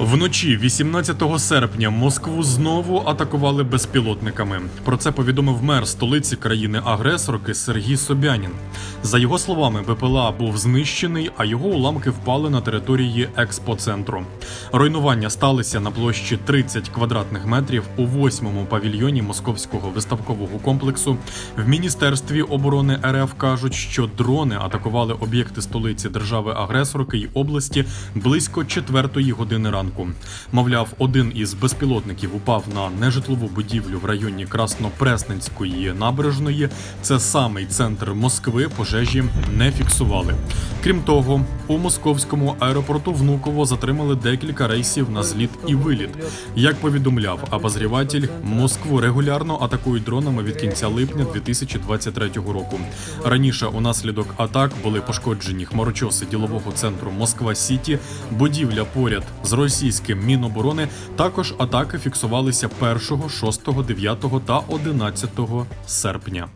Вночі 18 серпня Москву знову атакували безпілотниками. Про це повідомив мер столиці країни-агресорки Сергій Собянін. За його словами, БПЛА був знищений, а його уламки впали на території експоцентру. Руйнування сталися на площі 30 квадратних метрів у восьмому павільйоні московського виставкового комплексу. В міністерстві оборони РФ кажуть, що дрони атакували об'єкти столиці держави-агресорки й області близько четвертої години ранку. Мовляв, один із безпілотників упав на нежитлову будівлю в районі Краснопресненської набережної. Це самий центр Москви. Пожежі не фіксували. Крім того, у московському аеропорту Внуково затримали декілька рейсів на зліт і виліт. Як повідомляв обозріватель, Москву регулярно атакують дронами від кінця липня 2023 року. Раніше унаслідок атак були пошкоджені хмарочоси ділового центру Москва Сіті, будівля поряд з російським міноборони. Також атаки фіксувалися 1, 6, 9 та 11 серпня.